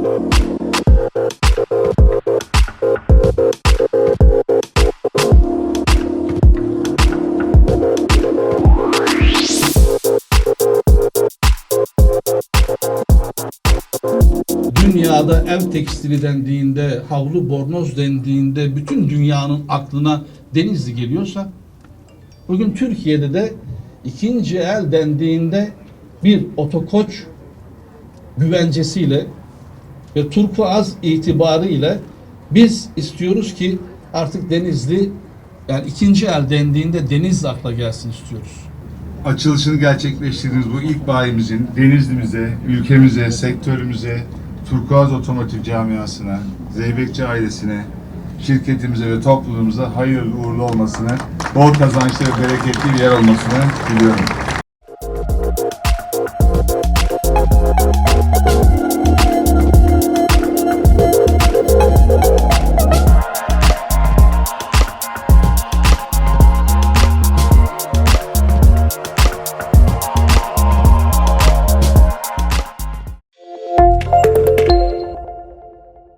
dünyada ev tekstili dendiğinde, havlu bornoz dendiğinde bütün dünyanın aklına Denizli geliyorsa bugün Türkiye'de de ikinci el dendiğinde bir otokoç güvencesiyle ve turkuaz itibarıyla biz istiyoruz ki artık Denizli yani ikinci el dendiğinde Denizli akla gelsin istiyoruz. Açılışını gerçekleştirdiğimiz bu ilk bayimizin Denizli'mize, ülkemize, sektörümüze, Turkuaz Otomotiv Camiası'na, Zeybekçi ailesine, şirketimize ve topluluğumuza hayırlı uğurlu olmasını, bol kazançlı ve bereketli bir yer olmasını diliyorum.